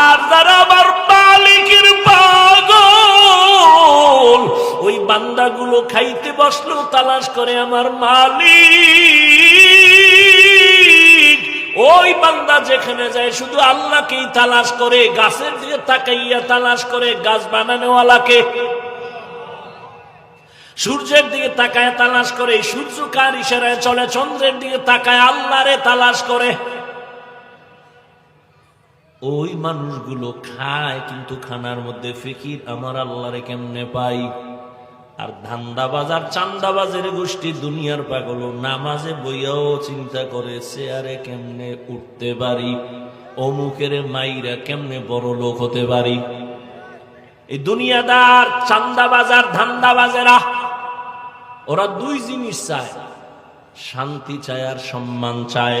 আর যারা আমার মালিকের পাগল, ওই বান্দাগুলো খাইতে বসল, তালাশ করে আমার মালিক। ওই বান্দা যেখানে যায়, শুধু আল্লাহকেই তালাশ করে, গাছের দিকে তাকাইয়া তালাশ করে, গাছ বানানোওয়ালাকে। সূর্যের দিকে তাকায় তালাশ করে, সূর্য কার ইশারায় চলে, চন্দ্রের দিকে তাকায়, আল্লাহরে তালাশ করে। ওই মানুষগুলো খায়, কিন্তু খানার মধ্যে ফিকির আমার আল্লাহরে কেমনে পাই? আর ধান্দাবাজার চান্দাবাজের গোষ্ঠী দুনিয়ার পাগল, নামাজে বইয়াও চিন্তা করে, চেয়ারে কেমনে উঠতে পারি? অমুকের মাইরা কেমনে বড় লোক হতে পারি? এই দুনিয়াদার চান্দাবাজার ধান্দাবাজেরা, ওরা দুই জিনিস চায়, শান্তি চায় আর সম্মান চায়।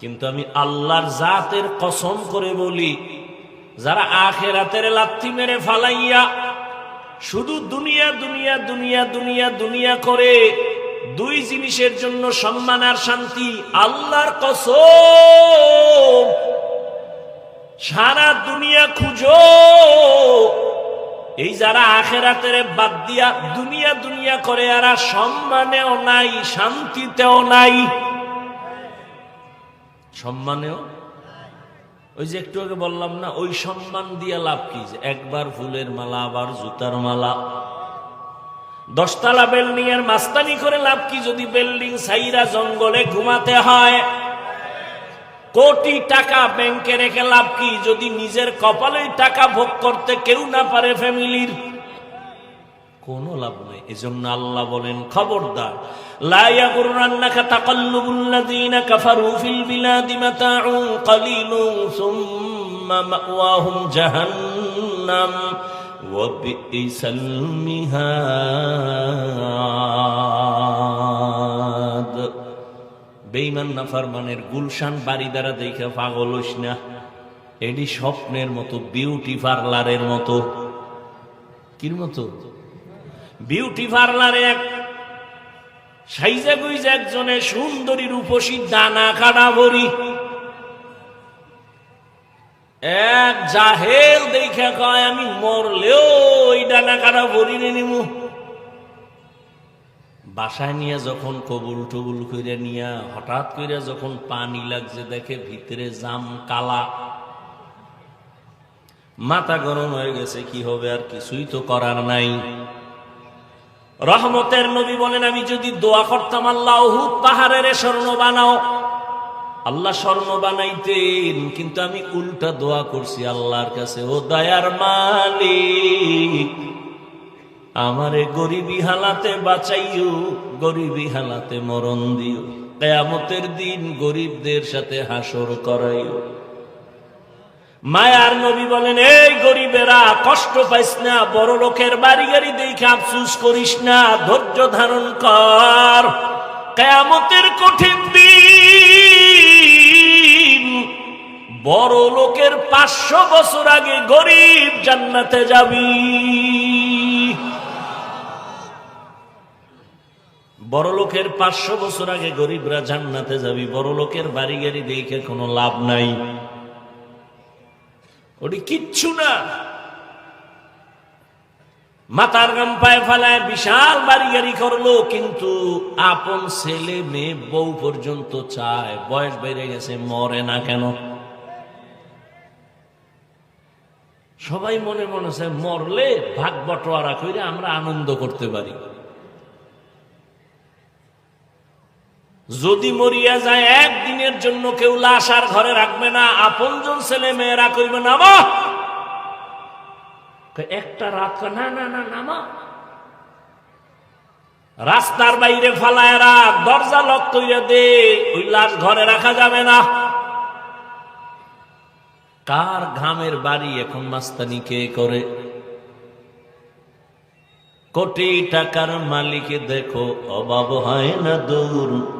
কিন্তু আমি আল্লাহর জাতের কসম করে বলি, যারা আখেরাতের লাথি মেরে ফালাইয়া শুধু দুনিয়া দুনিয়া দুনিয়া দুনিয়া দুনিয়া করে দুই জিনিসের জন্য সম্মান আর শান্তি, আল্লাহর কসম। সারা দুনিয়া খুঁজো। এই যারা আখেরাতের বাদ দিয়া দুনিয়া দুনিয়া করে আর সম্মানেও নাই, শান্তিতেও নাই। সম্মানেও? ওই যে একটু আগে বললাম না, ওই সম্মান দিয়ে লাভ কি? একবার ফুলের মালা, আবার জুতার মালা। দশতলা বিল্ডিং এর মাস্তানি করে লাভ কি যদি বিল্ডিং সাইরা জঙ্গলে ঘুমাতে হয়? কোটি টাকা ব্যাংকে রেখে লাভ কি? যদি নিজের কপালেই টাকা ভোগ করতে কেউ না পারে ফ্যামিলির কোনো লাভ নেই। এজন্য আল্লাহ বলেন, খবরদার, লা ইয়াগুররান্নাকা তাকাল্লুবুল্লাযীনা কাফারু ফিল বিলাদি মাতাউন কালিলুন সুম্মা মাওয়াহুম জাহান্নাম ওয়া বিইসাল মিহাদ। বেঈমান নাফরমানের গুলশান বাড়ি দ্বারা দেখে পাগল হইস না। এডি স্বপ্নের মতো বিউটি পার্লারের মতো। কির মতো? বিউটি পার্লারে এক সাইজা গুইজা একজনে সুন্দরী রূপসী দানা কাটা ভরি। এক জাহেল দেখে কয়, আমি মরলেও ওই ডানা কাটা ভরি নিমু। বাসায় নিয়ে যখন কবুল টবুল করে নিয়া, হঠাৎ করে যখন পানি লাগছে, দেখে ভিতরে জাম কালা। মাথা গরম হয়ে গেছে, কি হবে আর কিছুই তো করার নাই। রহমতের নবী বলেন, আমি যদি দোয়া করতাম, আল্লাহ উহুদ পাহাড়ের স্বর্ণ বানাও। আল্লাহ স্বর্ণ বানাইতেন, কিন্তু আমি উল্টা দোয়া করছি আল্লাহর কাছে, ও দয়ার মালিক, আমারে গরিবী হালাতে বাঁচাইও, গরিবি হালাতে মরণ দিও। কেয়ামতের দিন গরিবদের সাথে হাসর করাইও। মায়ার নবী বলেন, এই গরিবেরা, কষ্ট পাইস না, বড় লোকের বাড়ি গাড়ি দেখে আফসুস করিস না, ধৈর্য ধারণ কর। কেয়ামতের কঠিন দিন, বড় লোকের পাঁচশো বছর আগে গরিব জান্নাতে যাবি। বড় লোকের পাঁচশো বছর আগে গরিবরা জান্নাতে যাবি, বড় লোকের বাড়ি গাড়ি দেখে কোনো লাভ নাই। ওটি কিচ্ছু না। মাতার গাম পায়ে ফেলায় বিশাল বাড়ি গাড়ি করল, কিন্তু আপন ছেলে মেয়ে বউ পর্যন্ত চায়, বয়স বেড়ে গেছে, মরে না কেন? সবাই মনে মনে চায়, মরলে ভাগ বটোয়ারা করে আমরা আনন্দ করতে পারি। যদি মরিয়া যায়, একদিনের জন্য কেউ লাশ আর ঘরে রাখবে না। আপনজন ছেলে মেয়েরা কইবে, নামা! একটা রাত না না না, নামা। রাস্তার বাইরে ফালায় রাখ দরজা লক কইরা দে, ওই লাশ ঘরে রাখা যাবে না। কার ঘামের বাড়ি এখন মাস্তানি কে করে? কোটি টাকার মালিকে দেখো, অভাব হয় না দূর।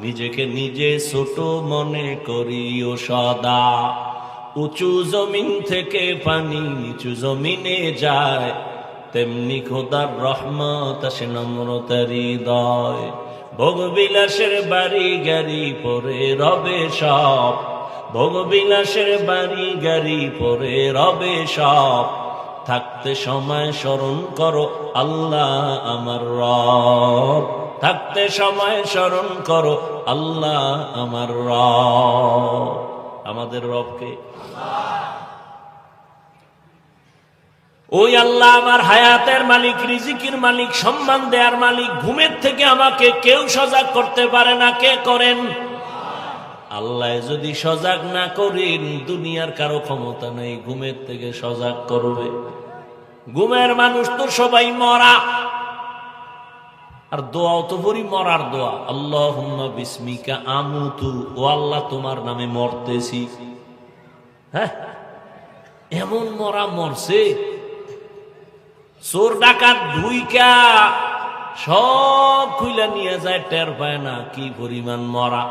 নিজেকে নিজে ছোট মনে করিও সদা। উঁচু জমিন থেকে পানি নিচু জমিনে যায়, তেমনি খোদার রহমত আসে নম্রতার হৃদয়। ভোগবিলাসের বাড়ি গাড়ি পরে রবে সব, ভোগবিলাসের বাড়ি গাড়ি পরে রবে সব। থাকতে সময় স্মরণ করো, আল্লাহ আমার রব। থাকতে সময় স্মরণ করো, আল্লাহ আমার আমাদের রবকে ওই আল্লাহ আমার হায়াতের মালিক, রিজিকের মালিক, সম্মান দেয়ার মালিক, ঘুমের থেকে আমাকে কেউ সজাগ করতে পারে না, কে করেন? আল্লাহ, যদি সজাগ না করেন, দুনিয়ার কারও ক্ষমতা নেই, ঘুমের থেকে সজাগ করবে। ঘুমের মানুষ তো সবাই মরা। আর দোয়াও তো বলি মরার দোয়া। আল্লাহ বিস্মিকা আমুতু, ও আল্লাহ তোমার নামে মরতেছি। হ্যাঁ এমন মরা মরছে, চোর ডাকাত ঢুইকা সব খুইলা নিয়ে যায়, টের পায় না কি পরিমাণ মরা।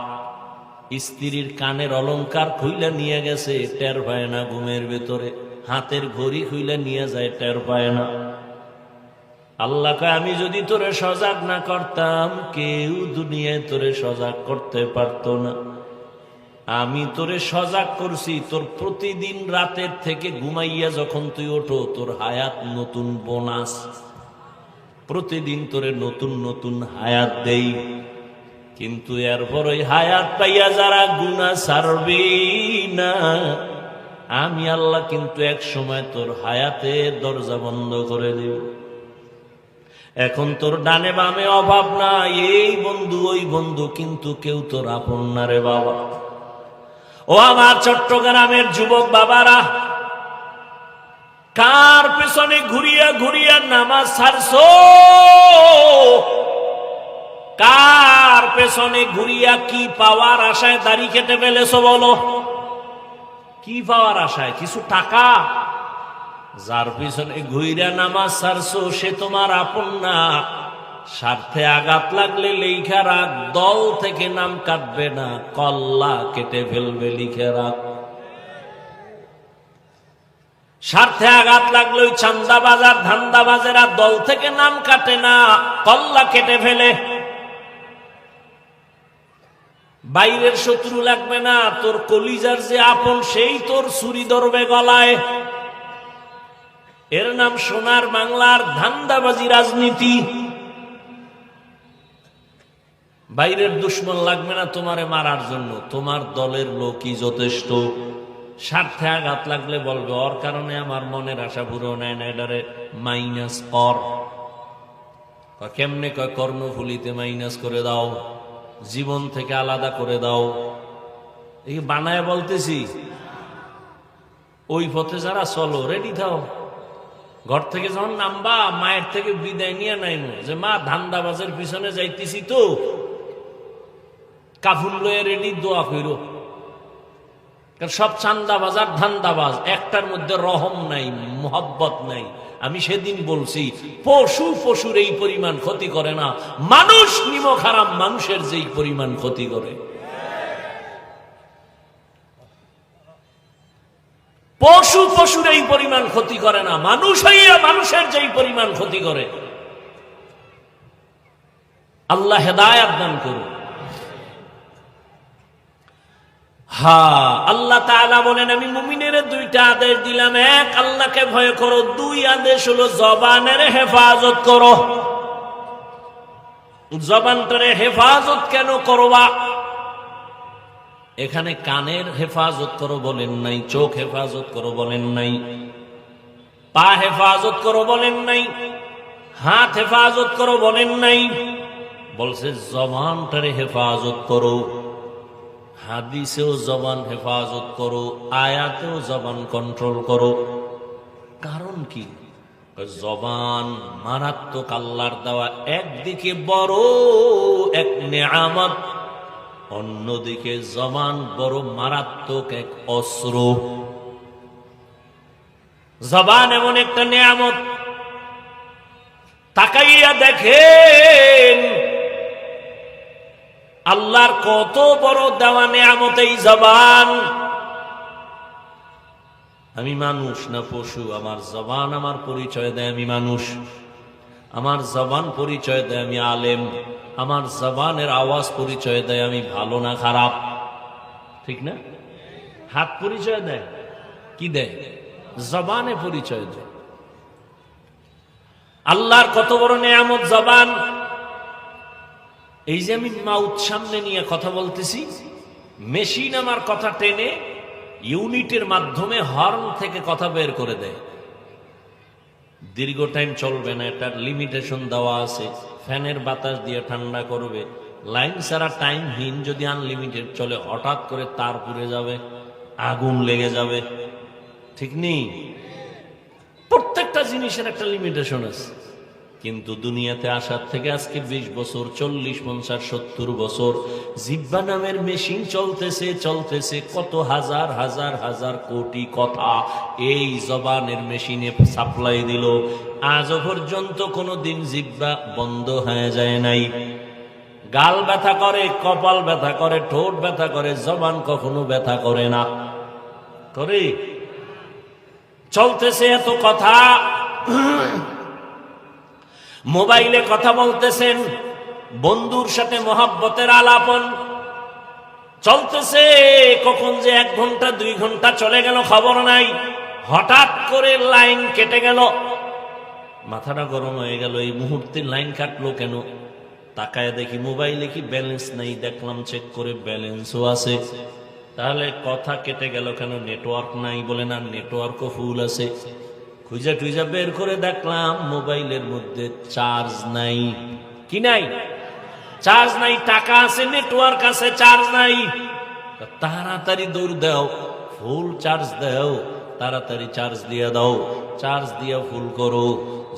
স্ত্রীর কানের অলংকার খুইলা নিয়ে গেছে, টের পায় না ঘুমের ভেতরে। হাতের ঘড়ি খুইলা নিয়ে যায়, টের পায় না। আল্লাহকে আমি যদি তোরে সজাগ না করতাম, কেউ দুনিয়ায় তোরে সজাগ করতে পারতো না। আমি তোরে সজাগ করছি, তোর প্রতিদিন রাতের থেকে ঘুমাইয়া যখন তুই ওঠো, তোর হায়াত নতুন বোনাস। প্রতিদিন তোরে নতুন নতুন হায়াত দেই। কিন্তু এরপর ওই হায়াত পাইয়া যারা গুণা সারবি না, আমি আল্লাহ কিন্তু এক সময় তোর হায়াতের দরজা বন্ধ করে দেব। এখন তোর ডানে বামে অভাব না এই বন্ধু, ওই বন্ধু, কিন্তু কেউ তোর আপন না রে বাবা। ও আমার চট্টগ্রামের যুবক বাবারা, কার পেছনে ঘুরিয়া ঘুরিয়া নামাজ ছাড়ছো? কার পেছনে ঘুরিয়া কি পাওয়ার আশায় দাড়ি কেটে ফেলেছো বলো? কি পাওয়ার আশায়? কিছু টাকা? যার পিছনে ঘুইরা নামাজ ছাড়ছো সে তোমার আপন না। স্বার্থে আঘাত লাগলে লেখা রাখ দল থেকে নাম কাটবে না। কল্লা কেটে ফেলবে লিখে রাখ স্বার্থে আঘাত লাগলে বাজার ধান্দা বাজারা দল থেকে নাম কাটে না। কল্লা কেটে ফেলে। বাইরের শত্রু লাগবে না, তোর কলিজার যে আপন, সেই তোর ছুরি ধরবে গলায়। এর নাম সোনার বাংলার ধান্দাবাজি রাজনীতি। বাইরের দুশ্মন লাগবে না তোমারে মারার জন্য। তোমার দলের লোকই যথেষ্ট। স্বার্থে আঘাত লাগলে বলবে, ওর কারণে আমার মনের আশা পূরণ হয় না এটারে মাইনাস অর কেমনে কয়, কর্ণফুলিতে মাইনাস করে দাও, জীবন থেকে আলাদা করে দাও। এই বানায় বলতেছি। ওই পথে যারা চলো রেডি থাও। ঘর থেকে যখন নামবা, মায়ের থেকে বিদায় নিয়ে নাইমো যে মা, ধান্দাবাজের পিছনে যাইতেছি তো। কাফুল লয়ে রেডি দোয়া কইর। সব চান্দাবাজ আর ধান্দাবাজ, একটার মধ্যে রহম নাই, মোহব্বত নাই। আমি সেদিন বলছি, পশু পশুর এই পরিমাণ ক্ষতি করে না। মানুষ নিম খারাপ মানুষের যেই পরিমাণ ক্ষতি করে। পশু পশুর এই পরিমাণ ক্ষতি করে না, মানুষ হইয়া মানুষের যেই পরিমাণ ক্ষতি করে। আল্লাহ হেদায়াত দান করুন। হা, আল্লাহ তাআলা বলেন, আমি মুমিনের দুইটা আদেশ দিলাম। এক, আল্লাহকে ভয় করো। দুই, আদেশ হলো জবানের হেফাজত করো। জবানটারে হেফাজত কেন করবা? এখানে কানের হেফাজত করো বলেন নাই, চোখ হেফাজত করো বলেন নাই, পা হেফাজত করো বলেন নাই, হাত হেফাজত করো বলেন নাই, বলছে জবানটারে হেফাজত করো, হাদিসেও জবান হেফাজত করো, আয়াতেও জবান কন্ট্রোল করো। কারণ কি? জবান মারাত্মক আল্লাহর দেওয়া একদিকে বড়, এক নেয়ামত অন্যদিকে জবান বড় মারাত্মক এক অস্ত্র। জবান এমন একটা নিয়ামত। তাকাইয়া দেখেন, আল্লাহর কত বড় দেওয়া নিয়ামত এই জবান। আমি মানুষ না পশু, আমার জবান আমার পরিচয় দেয়, আমি মানুষ। আমার জবান পরিচয় দেয় আমি আলেম। আমার জবানের আওয়াজ পরিচয় দেয় আমি ভালো না খারাপ। ঠিক না? হাত পরিচয় দেয়? কি দেয়? জবানে পরিচয় দেয়। আল্লাহর কত বড় নেয়ামত জবান। এই যে আমি মাউথ সামনে নিয়ে কথা বলতেছি, মেশিন আমার কথা টেনে ইউনিটের মাধ্যমে হর্ন থেকে কথা বের করে দেয়। দীর্ঘ টাইম চলবে না এটার লিমিটেশন দেওয়া আছে। ফ্যানের বাতাস দিয়ে ঠান্ডা করবে। লাইন ছাড়া টাইমহীন যদি আনলিমিটেড চলে, হঠাৎ করে তার পুড়ে যাবে, আগুন লেগে যাবে। ঠিক নেই? প্রত্যেকটা জিনিসের একটা লিমিটেশন আছে। কিন্তু দুনিয়াতে আসার থেকে আজকে বিশ বছর, চল্লিশ, পঞ্চাশ, সত্তর বছর জিব্বা নামের মেশিন চলতেছে চলতেছে কত হাজার হাজার হাজার কোটি কথা। এই জবানের মেশিনে সাপ্লাই দিল। আজও পর্যন্ত কোনো দিন জিব্বা বন্ধ হয়ে যায় নাই। গাল ব্যথা করে, কপাল ব্যথা করে, ঠোঁট ব্যথা করে, জবান কখনো ব্যথা করে না। করে? চলতেছে এত কথা। মোবাইলে কথা বলতেছেন, বন্ধুর সাথে মহাব্বতের আলাপন। চলতেছে, কখন যে এক ঘণ্টা, দুই ঘণ্টা চলে গেল, খবর নাই। হঠাৎ করে লাইন কেটে গেল। মাথাটা গরম হয়ে গেল, এই মুহূর্তে লাইন কাটলো কেন? তাকায় দেখি মোবাইলে কি ব্যালেন্স নাই, দেখলাম চেক করে ব্যালেন্সও আছে। তাহলে কথা কেটে গেল কেন? নেটওয়ার্ক নাই বলে না, নেটওয়ার্কও ফুল আছে। খুঁজা টুইজা বের করে দেখলাম মোবাইলের মধ্যে চার্জ নাই। কি নাই? চার্জ নাই, টাকা আছে, নেটওয়ার্ক আছে, চার্জ নাই। তাড়াতাড়ি দৌড় দাও, ফুল চার্জ দাও, তাড়াতাড়ি চার্জ দিয়ে দাও, চার্জ দিয়ে ফুল করো।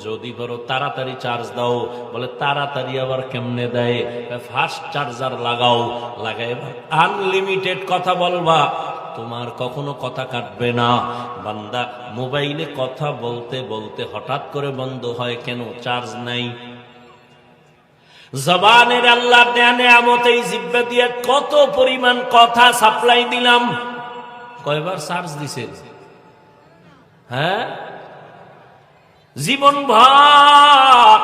যদি করো তাড়াতাড়ি চার্জ দাও, বলে তাড়াতাড়ি আবার কেমনে দেয়? ফাস্ট চার্জার লাগাও লাগাই আনলিমিটেড কথা বলবা। তোমার কখনো কথা কাটবে না। বান্দা, মোবাইলে কথা বলতে বলতে হঠাৎ করে বন্ধ হয় কেন? চার্জ নাই। জবানের আল্লাহ দেয়ানে আমত এই জিব্বা দিয়ে কত পরিমাণ কথা সাপ্লাই দিলাম। কয়বার চার্জ দিছে হ্যাঁ? জীবন ভর,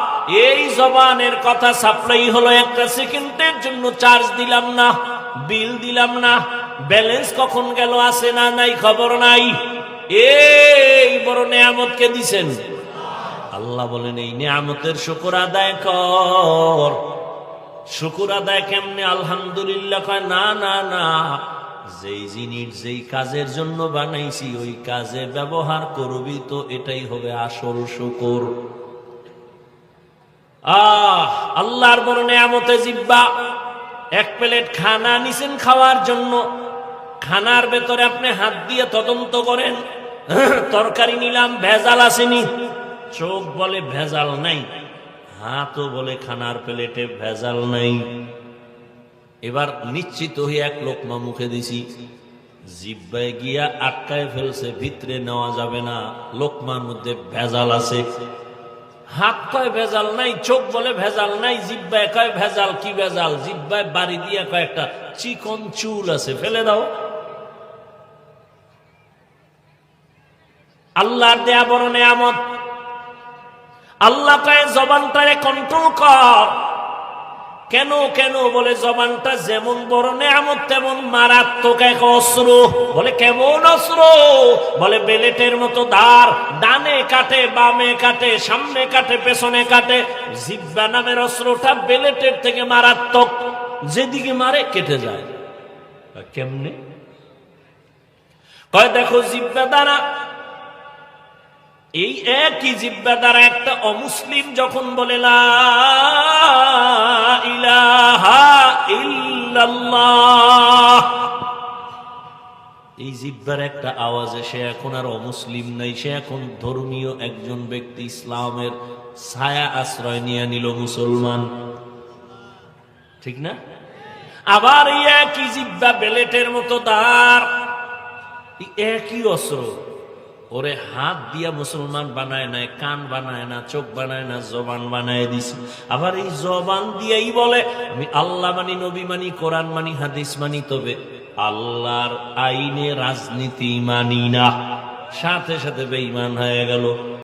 এই জবানের কথা সাপ্লাই হলো একটা সেকেন্ডের জন্য চার্জ দিলাম না, বিল দিলাম না। ব্যালেন্স কখন গেল, আছে না নাই খবর নাই? এই বড় নেয়ামতকে দিছেন। আল্লাহ বলেন, এই নিয়ামতের শুকুর আদায় কর। শুকুর আদায় কেমনে? আলহামদুলিল্লাহ কয়, না না না। যেই জিনিস, যেই কাজের জন্য বানাইছি, ওই কাজে ব্যবহার করবি তো এটাই হবে আসল শুকুর। আহ, আল্লাহর বড় নেয়ামতে জিব্বা। এক প্লেট খানা নিছেন খাওয়ার জন্য। খানার ভেতরে আপনি হাত দিয়ে তদন্ত করেন। তরকারি নিলাম, ভেজাল আসেনি। চোখ বলে ভেজাল নাই, হাতও বলে খানার প্লেটে ভেজাল নাই। এবার নিশ্চিত হয়ে এক লোকমা মুখে দিছি, জিব্বায় গিয়া আটকায় ফেলছে, ভিতরে নেওয়া যাবে না, লোকমার মধ্যে ভেজাল আছে। হাত কয় ভেজাল নাই, চোখ বলে ভেজাল নাই, জিব্বায় কয় ভেজাল, কি ভেজাল? জিব্বায় বাড়ি দিয়ে কয়েকটা চিকন চুল আছে, ফেলে দাও। আল্লাহর দেয়া বড় নেয়ামত। আল্লাহ কয় জবানটারে কন্ট্রোল কর। কেন কেন বলে জবানটা যেমন বড় নেয়ামত, তেমন মারাত্মক এক অস্ত্র বলে কেমন অস্ত্র বলে বেলেটের মতো ধার ডানে কাটে, বামে কাটে, সামনে কাটে, পেছনে কাটে। জিব্বা নামের অস্ত্রটা বেলেটের থেকে মারাত্মক। যেদিকে মারে, কেটে যায়। কেমনে? কয় দেখো, জিব্বা দ্বারা এই একই জিব্বা দ্বারা একটা অমুসলিম যখন বলে এই জিব্বার একটা আওয়াজে সে এখন আর অমুসলিম নাই, সে এখন ধর্মীয় একজন ব্যক্তি ইসলামের ছায়া আশ্রয় নিয়ে নিল মুসলমান। ঠিক না? আবার এই একই জিব্বা বেলেটের মতো এই একই অস্ত্র। ওরে হাত দিয়া মুসলমান বানায় নাই, কান বানায় না, চোখ বানায় না, জবান বানায় দিছে। আবার এই জবান দিয়েই বলে, আমি আল্লাহ মানি, নবী মানি, কোরআন মানি, হাদিস মানি, তবে আল্লাহর আইনে রাজনীতি মানি না। সাথে সাথে বেঈমান হয়ে গেল।